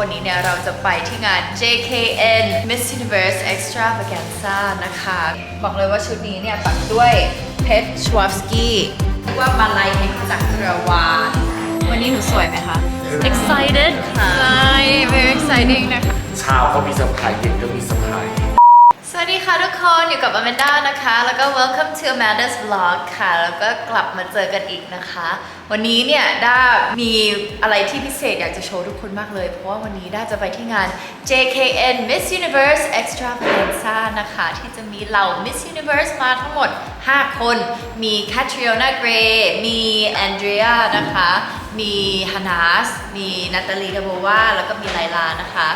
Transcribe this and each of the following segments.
วันนี้เนี่ยเราจะไปที่งาน JKN Miss Universe Extravaganza นะคะ บอกเลยว่าชุดนี้เนี่ยปักด้วยเพชรชวาฟสกี้เรียกว่ามาลัยแห่งจักรวาลวันนี้หนูสวยไหมคะ excited ค่ะ ใช่ very exciting นะคะเช้าก็มีเซอร์ไพรส์เย็นก็มีเซอร์ไพรส์ สวัสดีค่ะทุกคนอยู่กับ Amanda นะคะ แล้วก็ welcome to Amanda's vlog ค่ะ แล้วก็กลับมาเจอกันอีกนะคะ วันนี้เนี่ยด้ามีอะไรที่พิเศษอยากจะโชว์ทุกคนมากเลย เพราะว่าวันนี้ด้าจะไปที่งาน JKN Miss Universe Extravaganza นะคะ ที่จะมีเหล่า Miss Universe มาทั้งหมด 5 คน มี Catriona Gray มีแอนเดรียนะคะ มีฮานาส มีนาตาลีดาโบวาแล้วก็มีไลลานะคะ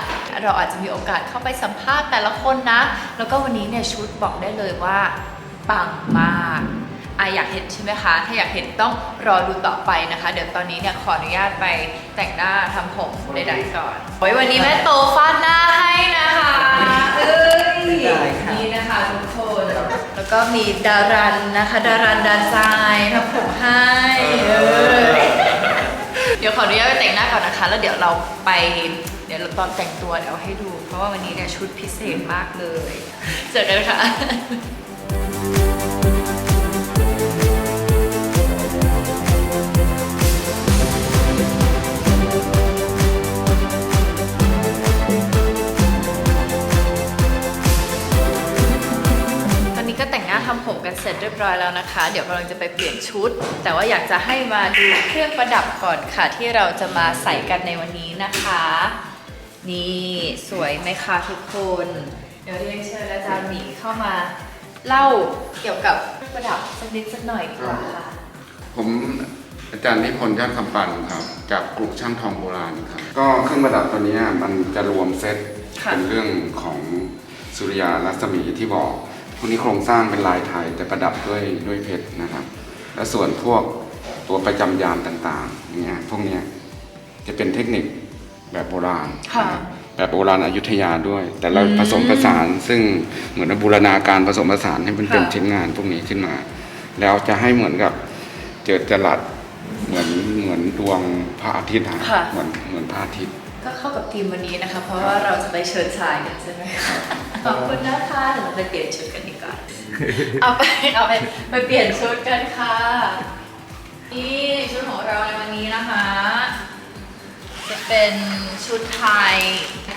เราอาจจะมีโอกาสเข้าไปสัมภาษณ์แต่ละคนนะ แล้วก็วันนี้เนี่ยชุดบอกได้เลยว่าปังมากอะอยากเห็นใช่ไหมคะ ถ้าอยากเห็นต้องรอดูต่อไปนะคะ เดี๋ยวตอนนี้เนี่ยขออนุญาตไปแต่งหน้าทำผมใดๆก่อนโอ้ยวันนี้แม่โตฟาดหน้าให้นะคะเอ้ยนี่นะคะทุกคน แล้วก็มีดารันนะคะ ดารันดาจายทำผมให้เออเดี๋ยวข ออนุญาตไปแต่งหน้าก่อนนะคะ แล้วเดี๋ยวเราไป เดี๋ยวตอนแต่งตัวเดี๋ยวให้ดู เพราะว่าวันนี้เนี่ยชุดพิเศษมากเลย เจอกันค่ะ ทำผมกันเสร็จเรียบร้อยแล้วนะคะ เดี๋ยวกำลังจะไปเปลี่ยนชุด แต่ว่าอยากจะให้มาดูเครื่องประดับก่อนค่ะ ที่เราจะมาใส่กันในวันนี้นะคะ นี่สวยไหมคะทุกคน เดี๋ยวเรียนเชิญอาจารย์หมีเข้ามา เล่าเกี่ยวกับเครื่องประดับสักนิดสักหน่อยดีกว่าค่ะ ผมอาจารย์นิพนธ์ยอดคำปันครับจากกลุ่มช่างทองโบราณครับก็เครื่องประดับตัวเนี้ยมันจะรวมเซตค่ะ เป็นเรื่องของสุริยารัศมีที่บอก พวกนี้โครงสร้างเป็นลายไทยแต่ประดับด้วยด้วยเพชรนะครับ และส่วนพวกตัวประจำยามต่างๆเนี่ยพวกเนี้ยจะเป็นเทคนิคแบบโบราณค่ะนะครับแบบโบราณอยุธยาด้วย แต่เราอืมผสมผสานซึ่งเหมือนบูรณาการผสมผสานให้มันเป็นค่ะชิ้นงานพวกนี้ขึ้นมา แล้วจะให้เหมือนกับเจอจรัสเหมือนเหมือนดวงพระอาทิตย์อะค่ะเหมือนเหมือนพระอาทิตย์ ก็เข้ากับทีมวันนี้นะคะ เพราะว่าเราจะไปเชิญชายกันใช่ไหมคะ ขอบคุณนะคะเดี๋ยวเราไปเปลี่ยนชุดกันดีกว่า เอาไปเอาไปไปเปลี่ยนชุดกันค่ะ นี่ชุดของเราในวันนี้นะคะ จะเป็นชุดไทย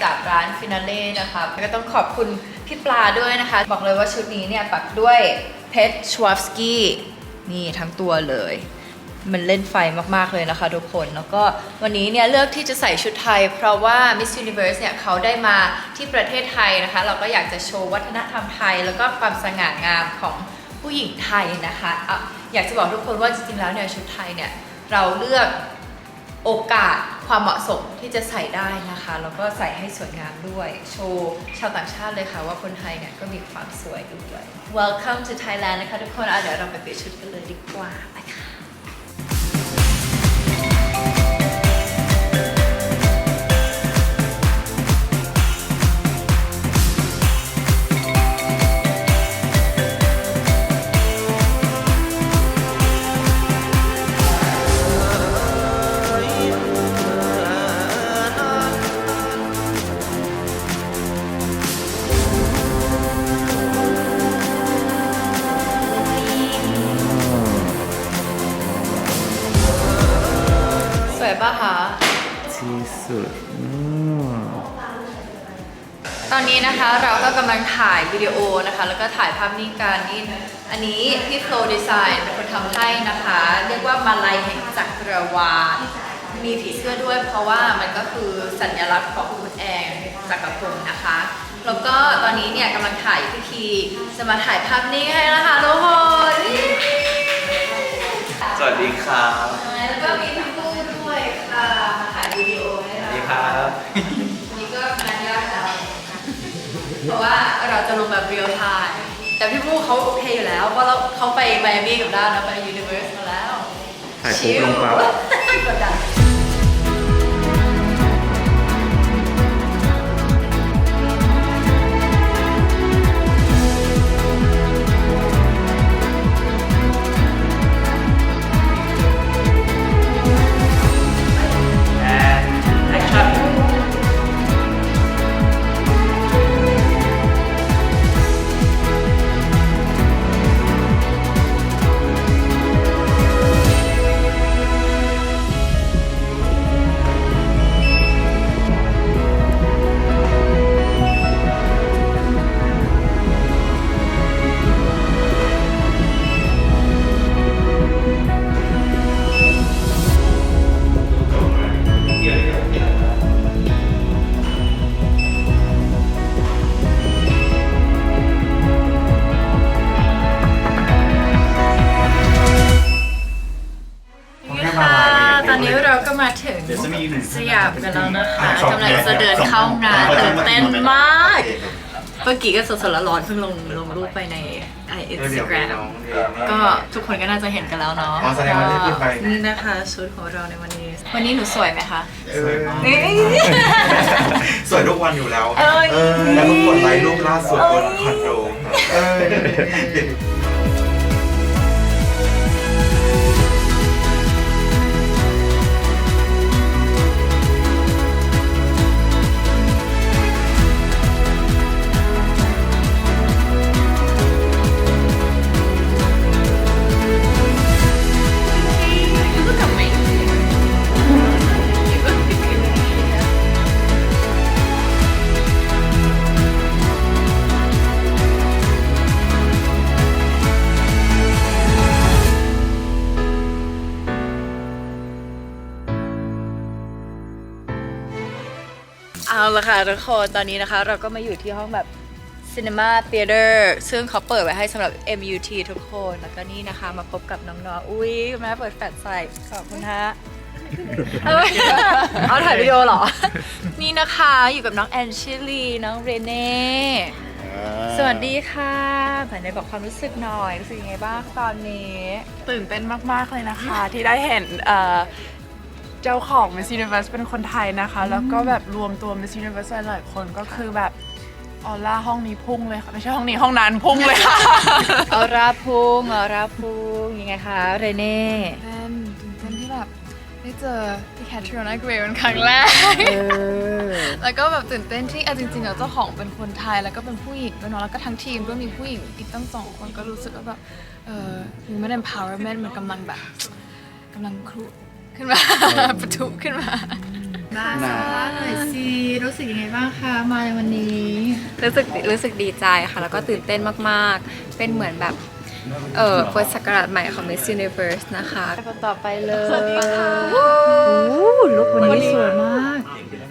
จากร้านฟินาเล่นะคะก็ต้องขอบคุณพี่ปลาด้วยนะคะ บอกเลยว่าชุดนี้เนี่ยปักด้วยเพชรชวาฟสกี้นี่ทั้งตัวเลย มันเล่นไฟมาก ๆ เลยนะคะทุกคน แล้วก็วันนี้เนี่ยเลือกที่จะใส่ชุดไทย เพราะว่า Miss Universe เนี่ยเขาได้มาที่ประเทศไทยนะคะ เราก็อยากจะโชว์วัฒนธรรมไทย แล้วก็ความสง่างามของผู้หญิงไทยนะคะอะอยากจะบอกทุกคนว่าจริงๆแล้วเนี่ยชุดไทยเนี่ยเราเลือกโอกาสความเหมาะสมที่จะใส่ได้นะคะ แล้วก็ใส่ให้สวยงามด้วย โชว์ชาวต่างชาติเลยค่ะว่าคนไทยเนี่ยก็มีความสวยด้วย Welcome to Thailand นะคะทุกคนอะเดี๋ยวเราไปเปลี่ยนชุดกันเลยดีกว่าไปค่ะ วยปะคะ ที่สุดตอนนี้นะคะเราก็กำลังถ่ายวิดีโอนะคะ แล้วก็ถ่ายภาพนิ่งกันนี่อันนี้พี่โฟล์ดีไซน์เป็นคนทำให้นะคะ เรียกว่ามาลัยแห่งจักรวาลมีผีเสื้อด้วยเพราะว่ามันก็คือสัญลักษณ์ของคุณแองจักรพงศ์นะคะ แล้วก็ตอนนี้เนี่ยกำลังถ่ายพิธีจะมาถ่ายภาพนิ่งให้นะคะทุกคนสวัสดีครับแล้วก็มีพี่ นี่ก็งานยากแล้วเพราะว่าเราจะลงแบบเรียลไทม์แต่พี่มูเขาโอเคอยู่แล้ว เพราะเราเขาไปไมอามี่กับด้านนะไปยูนิเวอร์สมาแล้วถ่ายปุ๊บลงปั๊บ จะเดินเข้างานตื่นเต้นมากเมื่อกี้ก็สดๆร้อนๆเพิ่งลงลงรูปไปในไออินสตาแกรมก็ทุกคนก็น่าจะเห็นกันแล้วเนาะอ๋อแสดงว่าได้ขึ้นไปนี่นะคะชุดของเราในวันนี้ วันนี้หนูสวยไหมคะ สวยมากนี่สวยทุกวันอยู่แล้วเอ้ยเออแล้วก็กดไลค์รูปล่าสุดบนคอนโด เอาละค่ะทุกคนตอนนี้นะคะ เราก็มาอยู่ที่ห้องแบบ Cinema Theater ซึ่งเขาเปิดไว้ให้สำหรับ MUT ทุกคน แล้วก็นี่นะคะมาพบกับน้องๆ อุ้ยแม่เปิดแฟลชใส่ขอบคุณฮะเอาเอาถ่ายวิดีโอเหรอ นี่นะคะอยู่กับน้องแอนชิลีน้องเรเน่สวัสดีค่ะไหนๆบอกความรู้สึกหน่อยรู้สึกยังไงบ้างตอนนี้ ตื่นเต้นมาก ๆ เลยนะคะ ที่ได้เห็นเอ่อ เจ้าของ Miss Universe เป็นคนไทยนะคะ แล้วก็แบบรวมตัว Miss Universe หลายๆคนก็คือแบบออร่าห้องนี้พุ่งเลยค่ะไม่ใช่ห้องนี้ห้องนั้นพุ่งเลยค่ะเอาราพุงเอาราพุงยังไงคะเรเน่เต้นตื่นเต้นที่แบบได้เจอพี่แคทริโอนาเกรเป็นครั้งแรก เออ แล้วก็แบบตื่นเต้นที่เอาจริงๆแล้วเจ้าของเป็นคนไทยแล้วก็เป็นผู้หญิงด้วยเนาะแล้วก็ทั้งทีมก็มีผู้หญิงอีกตั้งสองคนก็รู้สึกว่าแบบเออ women empowerment มันกำลังแบบกำลังครุ ขึ้นมา ประทุขึ้นมาน่ารักหน่อยสิรู้สึกยังไงบ้างคะมาในวันนี้รู้สึกรู้สึกดีใจค่ะ แล้วก็ตื่นเต้นมากๆ เป็นเหมือนแบบ เออเปิดสักราชใหม่ของ Miss Universe นะคะคนต่อไปเลยสวัสดีค่ะลุกวันนี้สวยมาก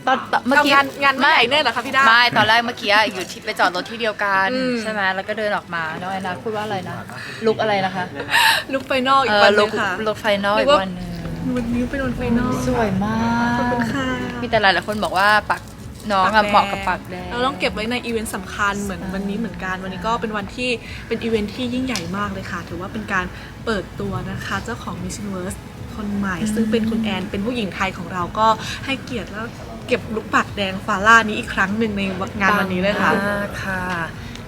ตอนตอนเมื่อกี้ งานงานไม่ใหญ่เนี่ยเหรอคะพี่ด้าไม่ตอนแรกเมื่อกี้อยู่ที่ไปจอดรถที่เดียวกัน อืม ใช่ไหมแล้วก็เดินออกมาน้องแอนนาพูดว่าอะไรนะลุกอะไรนะคะลุกไปนอกอีเอกอวันหลุนึกงค่ะ ลุกไฟนอลนึอีกกว่าวันหนึง วันนี้เป็นวันไฟนอลสวยมาก ขอบคุณค่ะมีแต่หลายหลายๆคนบอกว่าปักน้องอะเหมาะกับปักแดงเราต้องเก็บไว้ในอีเวนต์สำคัญเหมือนวันนี้เหมือนกัน วันนี้ก็เป็นวันที่เป็นอีเวนต์ที่ยิ่งใหญ่มากเลยค่ะ ถือว่าเป็นการเปิดตัวนะคะ เจ้าของ Miss Universe คนใหม่ ซึ่งเป็นคุณแอน เป็นผู้หญิงไทยของเราก็ให้เกียรติแล้วเก็บลุกปักแดงฟาล่านี้อีกครั้งหนึ่งในงานวันนี้เลยค่ะปังมากค่ะ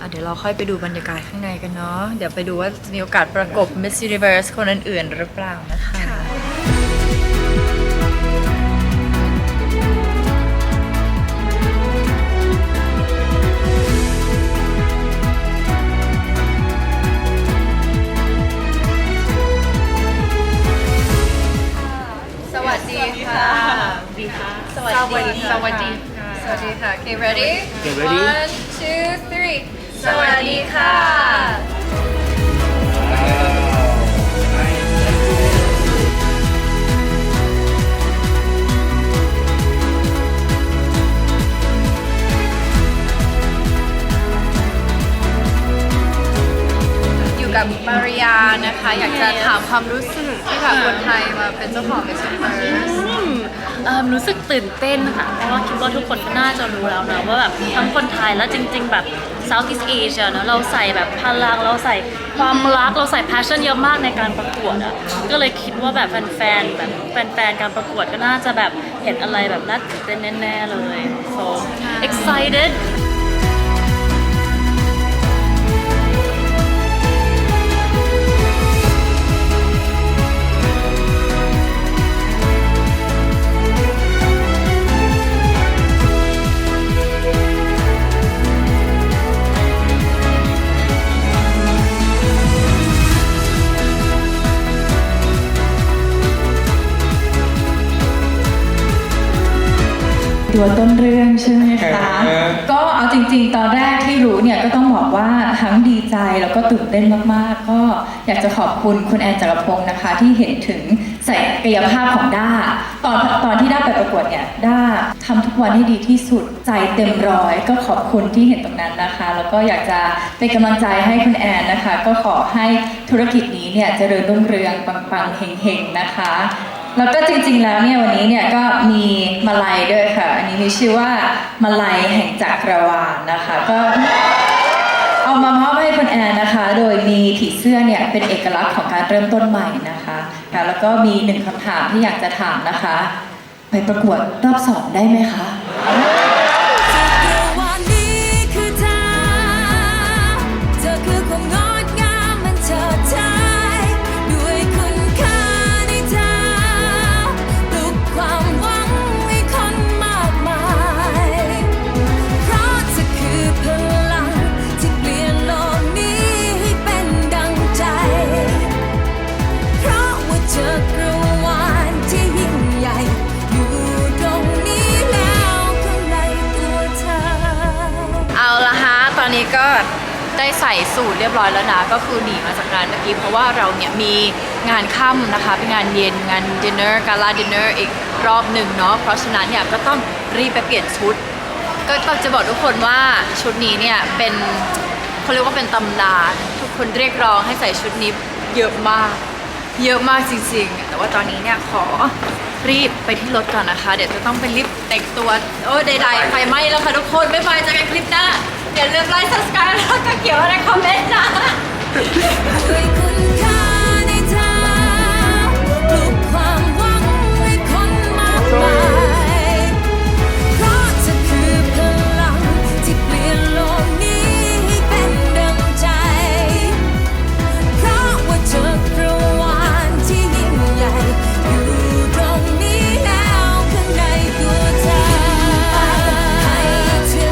อะเดี๋ยวเราค่อยไปดูบรรยากาศข้างในกันเนาะ เดี๋ยวไปดูว่าจะมีโอกาสประกบ Miss Universe คนอื่นๆหรือเปล่านะคะ ค่ะดีค่ะ สวัสดีค่ะสวัสดีค่ะ สวัสดีค่ะ Okay ready Okay, ready? one two three สวัสดีค่ะ อยู่กับมาริยานะคะ อยากจะถามความรู้สึกที่แบบคนไทยมาเป็นเจ้าของ Miss Universe เอิ่มรู้สึกตื่นเต้นค่ะ เพราะว่าคิดว่าทุกคนก็น่าจะรู้แล้วนะว่าแบบทั้งคนไทยและจริง ๆ แบบ Southeast Asia เนอะเราใส่แบบพลังเราใส่ความรักเราใส่ passion เยอะมากในการประกวดอะก็เลยคิดว่าแบบแฟนๆแบบแฟนๆการประกวดก็น่าจะแบบเห็นอะไรแบบน่าตื่นเต้นแน่ๆเลย so excited ตัวต้นเรื่องใช่ไหมคะ ก็เอาจริงๆ ตอนแรกที่รู้เนี่ยก็ต้องบอกว่าทั้งดีใจแล้วก็ตื่นเต้นมากๆ ก็อยากจะขอบคุณคุณแอนจักรพงศ์นะคะ ที่เห็นถึงศักยภาพของด้า ตอนตอนที่ด้าไปประกวดเนี่ยด้าทำทุกวันให้ดีที่สุดใจเต็มร้อย ก็ขอบคุณที่เห็นตรงนั้นนะคะ แล้วก็อยากจะเป็นกำลังใจให้คุณแอนนะคะ ก็ขอให้ธุรกิจนี้เนี่ยเจริญรุ่งเรืองปังๆเฮงๆนะคะ แล้วก็จริงๆ แล้วเนี่ยวันนี้เนี่ยก็มีมาลัยด้วยค่ะ อันนี้มีชื่อว่ามาลัยแห่งจักรวาลนะคะ ก็เอามามอบให้คุณแอนนะคะ โดยมีผีเสื้อเนี่ยเป็นเอกลักษณ์ของการเริ่มต้นใหม่นะคะค่ะแล้วก็มีหนึ่งคำถามที่อยากจะถามนะคะ ไปประกวดรอบสองได้ไหมคะ ใส่สูตรเรียบร้อยแล้วนะ ก็คือหนีมาจากงานเมื่อกี้ เพราะว่าเราเนี่ยมีงานค่ำนะคะ เป็นงานเย็นงานดินเนอร์กาลาดินเนอร์อีกรอบหนึ่งเนาะ เพราะฉะนั้นเนี่ยก็ต้องรีบไปเปลี่ยนชุด ก็ต้องจะบอกทุกคนว่าชุดนี้เนี่ยเป็นเขาเรียกว่าเป็นตำนาทุกคนเรียกร้องให้ใส่ชุดนี้เยอะมาก เยอะมากจริงๆ แต่ว่าตอนนี้เนี่ยขอรีบไปที่รถก่อนนะคะ เดี๋ยวจะต้องไปรีบแต่งตัว โอ้ใดๆไฟไหม้แล้วค่ะทุกคน บ๊ายบายเจอกันคลิปหน้า อย่าลืมไลค์ subscribe แล้วก็เขียวอะไรคอมเมนต์นะด้วย